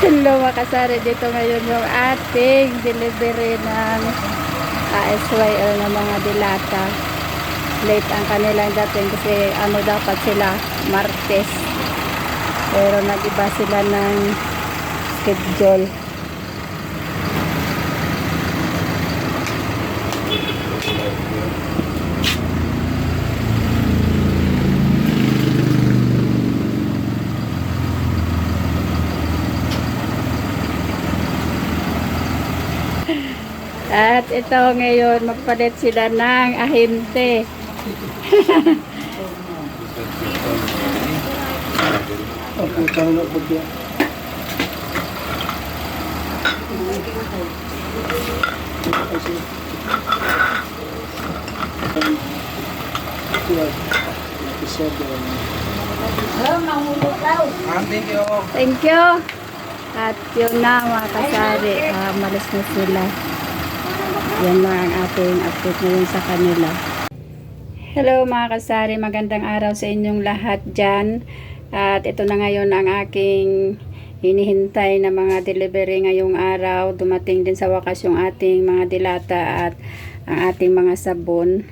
Hello mga kasari, dito ngayon yung ating delivery ng ASYL ng mga dilata. Late ang kanilang dating kasi ano dapat sila, Martes. Pero nag-iba sila ng schedule. At ito ngayon, magpalit sila ng ahente. Ako tayo na bagya. Ma'am, thank you. Thank you. At yun na mga kasari, ah, malas na sila. Yan lang ang ating update ngayon sa kanila. Hello mga kasari, magandang araw sa inyong lahat dyan. At ito na ngayon ang aking hinihintay na mga delivery ngayong araw. Dumating din sa wakas yung ating mga dilata at ang ating mga sabon.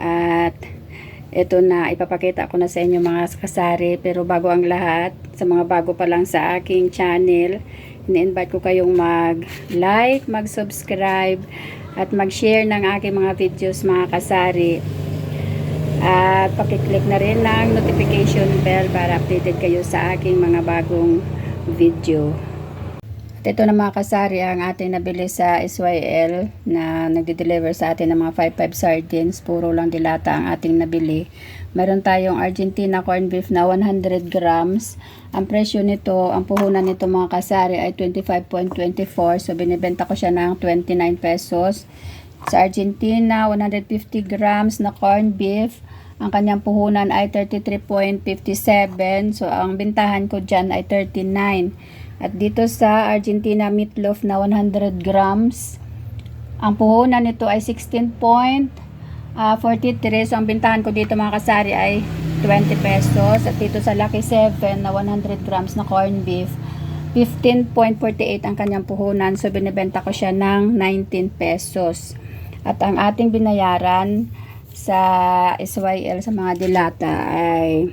At ito na, ipapakita ko na sa inyo mga kasari. Pero bago ang lahat, sa mga bago pa lang sa aking channel, ini-invite ko kayong mag-like, mag-subscribe, at mag-share ng aking mga videos mga kasari. At pakiclick na rin ng notification bell para updated kayo sa aking mga bagong video. At ito na mga kasari ang ating nabili sa SYL na nagde-deliver sa atin ng mga 5-5 sardines. Puro lang dilata ang ating nabili. Meron tayong Argentina corned beef na 100 grams. Ang presyo nito, ang puhunan nito mga kasari ay 25.24. So binibenta ko siya ng 29 pesos. Sa Argentina, 150 grams na corned beef. Ang kanyang puhunan ay 33.57. So ang bintahan ko dyan ay 39. At dito sa Argentina meatloaf na 100 grams, ang puhunan nito ay 16.43. So, ang bintahan ko dito mga kasari ay 20 pesos. At dito sa Lucky 7 na 100 grams na corned beef, 15.48 ang kanyang puhunan. So, binibenta ko siya ng 19 pesos. At ang ating binayaran sa SYL sa mga dilata ay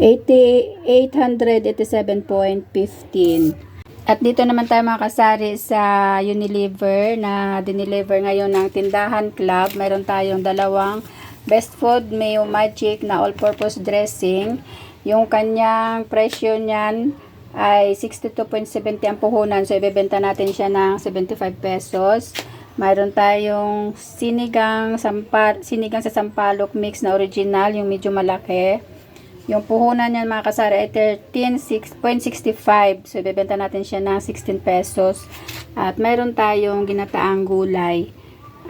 887.15. At dito naman tayo mga kasari sa Unilever na dineliver ngayon ng Tindahan Club. Meron tayong dalawang Best Food Mayo Magic na all-purpose dressing. Yung kanyang presyo niyan ay 62.70 ang puhunan. So, ibebenta natin siya ng 75 pesos. Mayroon tayong sinigang, sampal, sinigang sa sampalok mix na original, yung medyo malaki. Yung puhunan niyan mga kasari ay 13.65. So, ibebenta natin siya ng 16 pesos. At mayroon tayong ginataang gulay.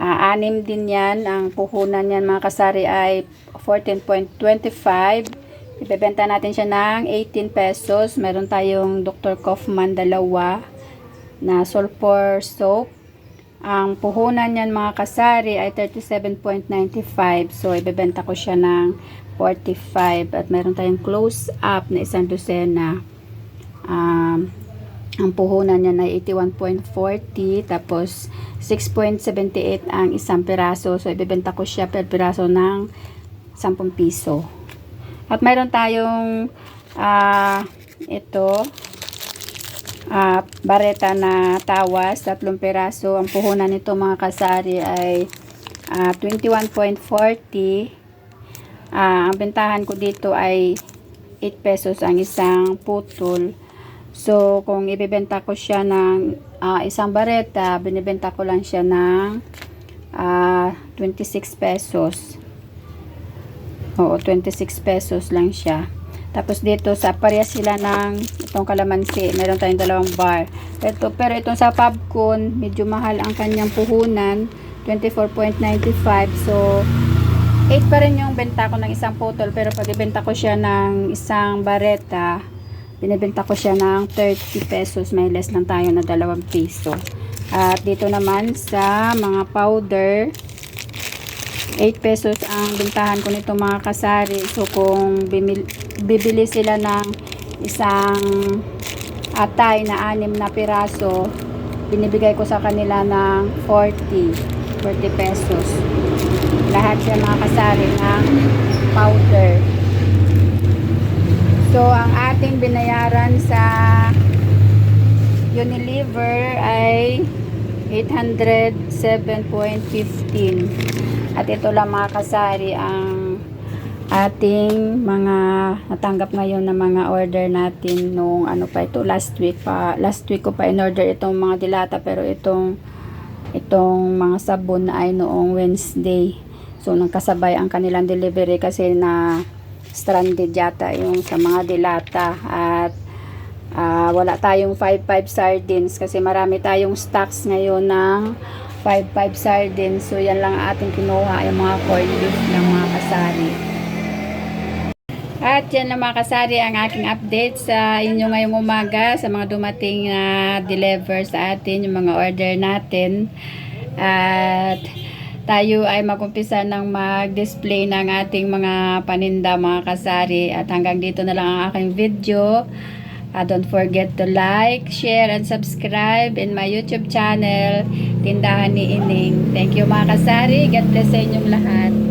Ah, anim din yan. Ang puhunan niyan mga kasari ay 14.25. Ibebenta natin siya ng 18 pesos. Meron tayong Dr. Kaufman dalawa na sulfur soap. Ang puhunan niyan mga kasari ay 37.95. So, ibebenta ko siya ng 45. At meron tayong close up na isang dosena. Um, ang puhunan niya ay 81.40. Tapos, 6.78 ang isang piraso. So, ibebenta ko siya per piraso ng 10 piso. At meron tayong ah ito ah bareta na tawas, tatlong piraso. Ang puhunan nito mga kasari ay ah, 21.40. Ah, ang bentahan ko dito ay 8 pesos ang isang putol. So, kung ibebenta ko siya ng ah, isang bareta, binibenta ko lang siya ng ah, 26 pesos. Oo, 26 pesos lang siya. Tapos dito sa parehas sila ng itong kalamansi, meron tayong dalawang bar. Ito, pero itong sa Popcorn, medyo mahal ang kanyang puhunan, 24.95. So, 8 pa rin yung benta ko ng isang putol, pero pag ibenta ko siya ng isang bareta, binibenta ko siya ng 30 pesos. May less lang tayo na 2 piso. At dito naman sa mga powder, 8 pesos ang bintahan ko nito mga kasari. So kung bibili sila ng isang atay na anim na piraso, binibigay ko sa kanila ng 40, 40 pesos. Lahat siya mga kasari ng powder. So, ang ating binayaran sa Unilever ay 807.15 at ito lang mga kasari ang ating mga natanggap ngayon na mga order natin nung ano pa ito last week pa last week ko pa in order itong mga dilata pero itong itong mga sabon na ay noong Wednesday so nagkasabay ang kanilang delivery kasi na stranded yata yung sa mga dilata at Ah, wala tayong 5-5 sardines kasi marami tayong stocks ngayon ng 5-5 sardines. So, yan lang ang ating kinuha, yung mga corned beef ng mga kasari. At yan na mga kasari ang aking update sa inyo ngayong umaga sa mga dumating na deliver sa atin, yung mga order natin. At tayo ay magumpisa ng mag-display ng ating mga paninda mga kasari. At hanggang dito na lang ang aking video. Uh, don't forget to like, share, and subscribe in my YouTube channel, Tindahan ni Ining. Thank you mga kasari. God bless sa inyong lahat.